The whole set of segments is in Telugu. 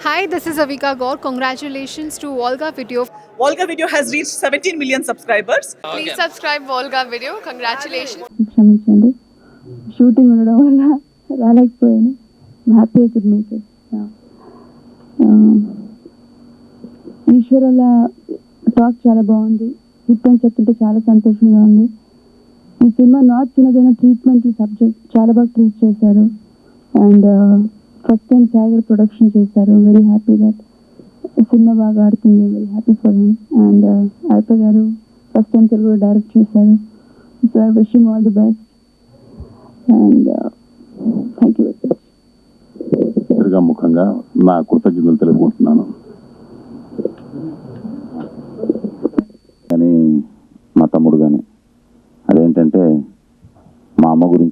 Hi, this is Avika Gaur. Congratulations to Volga Video. Volga Video has reached 17 million subscribers. Please subscribe Volga Video. Congratulations. క్షమించండి షూటింగ్ ఉండడం వల్ల రాలేకపోయాను హ్యాపీ కుడ్ మేక్ ఇట్ ఈశ్వరల టాక్ చాలా బాగుంది హిట్ అని చెప్తుంటే చాలా సంతోషంగా ఉంది ఈ సినిమా నాట్ చిన్నదైన ట్రీట్మెంట్ సబ్జెక్ట్ చాలా బాగా ట్రీట్ చేశారు and first time Sagar production చేశారు. వెరీ హ్యాపీ దట్ సినిమా బాగా ఆడుతుంది. Very happy for him and అయిప గారు ఫస్ట్ టైం తెలుగులో డైరెక్ట్ చేశారు. So I wish him all the best and thank you very much చివరిగా ముఖంగా నా కృతజ్ఞతలు తెలుపుకుంటున్నాను. కానీ మా తమ్ముడు కానీ అదేంటంటే మా అమ్మ గురించి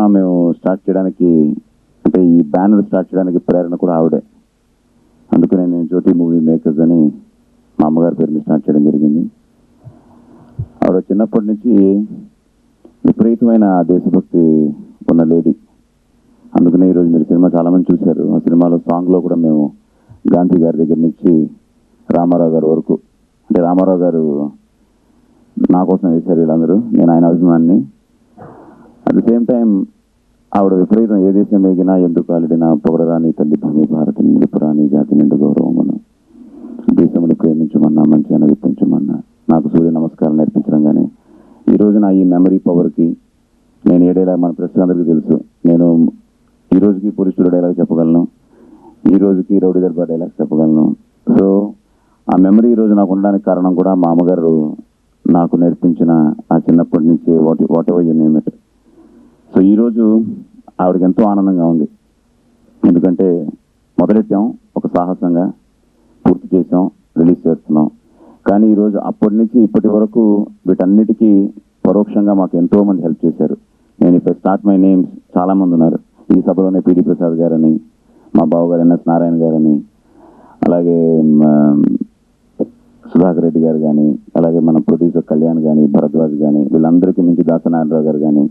సినిమా మేము స్టార్ట్ చేయడానికి అంటే ఈ బ్యానర్ స్టార్ట్ చేయడానికి ప్రేరణ కూడా ఆవిడే. అందుకనే నేను జ్యోతి మూవీ మేకర్స్ అని మా అమ్మగారి పేరు స్టార్ట్ చేయడం జరిగింది. ఆవిడ చిన్నప్పటి నుంచి విపరీతమైన దేశభక్తి ఉన్న లేడీ అందుకనే ఈరోజు మీరు సినిమా చాలామంది చూశారు. ఆ సినిమాలో సాంగ్లో కూడా మేము గాంధీ గారి దగ్గర నుంచి రామారావు గారి వరకు. అంటే రామారావు గారు నా కోసం వేశారు వీళ్ళందరూ. నేను ఆయన అభిమాన్ని. అట్ ద సేమ్ టైం ఆవిడ విపరీతం ఏ దేశం ఎగినా ఎందుకు కాలిడినా పొగడరాని తల్లి భూమి భారత నిలుపురాని జాతి నిండు గౌరవమును. దేశమును ప్రేమించమన్నా మంచి అనుదిప్పించమన్నా నాకు సూర్య నమస్కారం నేర్పించడం కానీ ఈ రోజు నా ఈ మెమరీ పవర్కి నేను ఏడేలా మన ప్రెస్ అందరికీ తెలుసు. నేను ఈ రోజుకి పోలీసుడు డైలాగ్ చెప్పగలను. ఈ రోజుకి రౌడీ దర్బార్ డైలాగ్ చెప్పగలను. సో ఆ మెమరీ ఈ రోజు నాకు ఉండడానికి కారణం కూడా మా అమ్మగారు నాకు నేర్పించిన ఆ చిన్నప్పటి నుంచి what whatever you name it so ఈరోజు ఆవిడకి ఎంతో ఆనందంగా ఉంది. ఎందుకంటే మొదలెట్టాం ఒక సాహసంగా పూర్తి చేసాం రిలీజ్ చేస్తున్నాం. కానీ ఈరోజు అప్పటి నుంచి ఇప్పటి వరకు వీటన్నిటికీ పరోక్షంగా మాకు ఎంతో మంది హెల్ప్ చేశారు. నేను ఇప్పుడు స్టార్ట్ మై నేమ్స్ చాలామంది ఉన్నారు. ఈ సభలోనే పిడి ప్రసాద్ గారని మా బావగారు ఎన్ఎస్ నారాయణ గారని అలాగే సుధాకర్ రెడ్డి గారు కానీ అలాగే మన ప్రొడ్యూసర్ కళ్యాణ్ కానీ భరద్వాజ్ కానీ వీళ్ళందరికీ మించి దాసనారాయణరావు గారు కానీ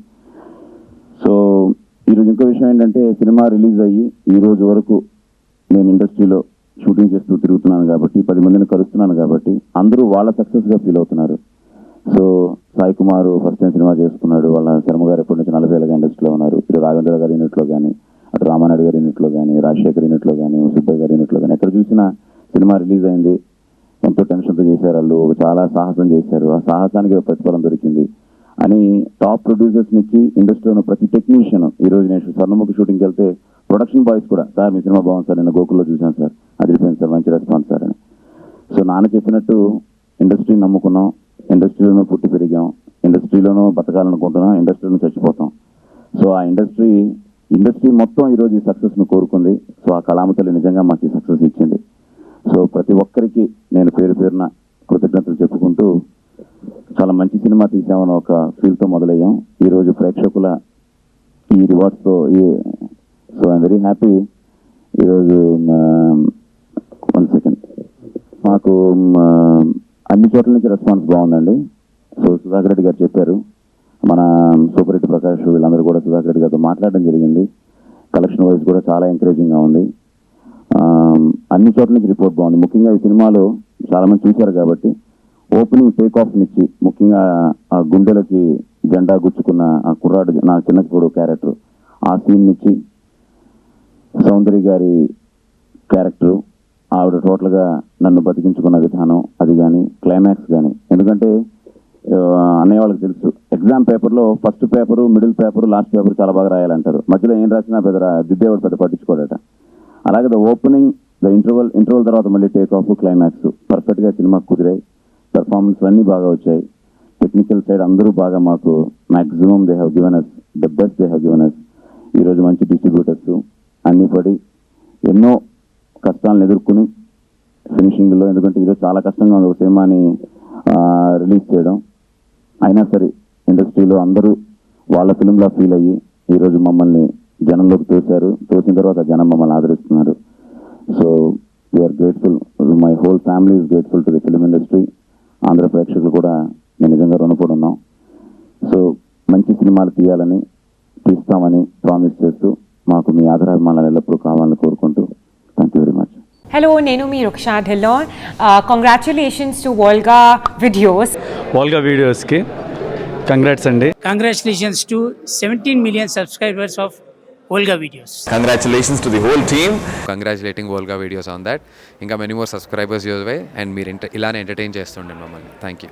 సో ఈరోజు ఇంకో విషయం ఏంటంటే సినిమా రిలీజ్ అయ్యి ఈ రోజు వరకు నేను ఇండస్ట్రీలో షూటింగ్ చేస్తూ తిరుగుతున్నాను కాబట్టి పది మందిని కలుస్తున్నాను కాబట్టి అందరూ వాళ్ళ సక్సెస్గా ఫీల్ అవుతున్నారు. So Sai Kumar first time cinema చేసుకున్నాడు వాళ్ళ శర్మ గారు ఎప్పటి నుంచి నలభై ఏళ్ళగా ఇండస్ట్రీలో ఉన్నారు ఇటు రాఘవేంద్ర గారి యూనిట్లో కానీ అటు రామానాయుడు గారి యూనిట్లో కానీ రాజశేఖర్ యూనిట్లో కానీ సుబ్బయ్య గారి యూనిట్లో కానీ ఎక్కడ చూసినా సినిమా రిలీజ్ అయింది. ఎంతో టెన్షన్తో చేశారు వాళ్ళు చాలా సాహసం చేశారు. ఆ సాహసానికి ప్రతిఫలం దొరికింది. అని టాప్ ప్రొడ్యూసర్స్ నుంచి ఇండస్ట్రీలో ఉన్న ప్రతి టెక్నీషియన్ ఈ రోజు నేను స్వర్ణముఖి షూటింగ్కి వెళ్తే ప్రొడక్షన్ బాయ్స్ కూడా సార్ మీ సినిమా బాగుంది సార్ నేను గోకుల్లో చూశాను సార్ అదిరిపోయింది సార్ మంచి రెస్పాన్స్ సార్ అని. సో నాన్న చెప్పినట్టు ఇండస్ట్రీని నమ్ముకున్నాం ఇండస్ట్రీలోనూ పుట్టి పెరిగాం ఇండస్ట్రీలోనూ బతకాలనుకుంటున్నాం ఇండస్ట్రీలో చచ్చిపోతాం. సో ఆ ఇండస్ట్రీ ఇండస్ట్రీ మొత్తం ఈరోజు ఈ సక్సెస్ను కోరుకుంది. సో ఆ కళామతల్లి నిజంగా మాకు సక్సెస్ ఇచ్చింది. సో ప్రతి ఒక్కరికి నేను పేరు పేరున కృతజ్ఞతలు చాలా మంచి సినిమా తీసామని ఒక ఫీల్తో మొదలయ్యాం. ఈరోజు ప్రేక్షకుల ఈ రివార్డ్స్తో ఈ సో ఐమ్ వెరీ హ్యాపీ ఈరోజు వన్ సెకండ్ మాకు అన్ని చోట్ల నుంచి రెస్పాన్స్ బాగుందండి. సో సుధాకర్ రెడ్డి గారు చెప్పారు. మన సూపర్ రెడ్డి ప్రకాష్ వీళ్ళందరూ కూడా సుధాకర్ రెడ్డి గారితో మాట్లాడడం జరిగింది. కలెక్షన్ వైజ్ కూడా చాలా ఎంకరేజింగ్గా ఉంది. అన్ని చోట్ల నుంచి రిపోర్ట్ బాగుంది. ముఖ్యంగా ఈ సినిమాలో చాలామంది చూశారు కాబట్టి ఓపెనింగ్ టేక్ ఆఫ్ నిచ్చి ముఖ్యంగా ఆ గుండెలకి జెండా గుచ్చుకున్న ఆ కుర్రాడు నా చిన్న చూడు క్యారెక్టర్ ఆ సీన్ నుంచి సౌందర్య గారి క్యారెక్టర్ ఆవిడ టోటల్గా నన్ను బతికించుకున్న విధానం అది కానీ క్లైమాక్స్ కానీ ఎందుకంటే అన్నయ్య వాళ్ళకి తెలుసు ఎగ్జామ్ పేపర్లో first paper middle paper last paper చాలా బాగా రాయాలంటారు. మధ్యలో ఏం రాసినా పెద్ద దిద్దేవాడు పెద్ద పట్టించుకోడట. అలాగే the opening the interval interval తర్వాత మళ్ళీ టేక్ ఆఫ్ క్లైమాక్స్ పర్ఫెక్ట్గా సినిమా కుదిరాయి. పెర్ఫార్మెన్స్ అన్నీ బాగా వచ్చాయి. టెక్నికల్ సైడ్ అందరూ బాగా మాకు maximum they have given us the best they have given us ఈరోజు మంచి డిస్ట్రిబ్యూటర్స్ అన్నీ పడి ఎన్నో కష్టాలను ఎదుర్కొని ఫినిషింగ్లో ఎందుకంటే ఈరోజు చాలా కష్టంగా ఉంది ఒక సినిమాని రిలీజ్ చేయడం. అయినా సరే ఇండస్ట్రీలో అందరూ వాళ్ళ ఫిలింలా ఫీల్ అయ్యి ఈరోజు మమ్మల్ని జనంలోకి తోశారు. తోసిన తర్వాత జనం మమ్మల్ని ఆదరిస్తున్నారు. So we are grateful my whole family is grateful to the film industry Andhra ప్రేక్షకులు కూడా మేము నిజంగా రుణపడి ఉన్నాం సో మంచి సినిమాలు తీయాలని తీస్తామని ప్రామిస్ చేస్తూ మాకు మీ ఆదరాభిమానాలు ఎల్లప్పుడూ కావాలని కోరుకుంటూ thank you very much Hello, నేను మీ Ruksha Dhillon. Congratulations to Volga videos Volga వీడియోస్కి కంగ్రాట్స్ అండి. Congratulations to 17 million subscribers of Olga Videos. Congratulations to the whole team. Congratulating Volga videos on that ఇంకా many more subscribers use why and మీరు ఇంట ఇలానే ఎంటర్టైన్ చేస్తుండండి మమ్మల్ని థ్యాంక్ యూ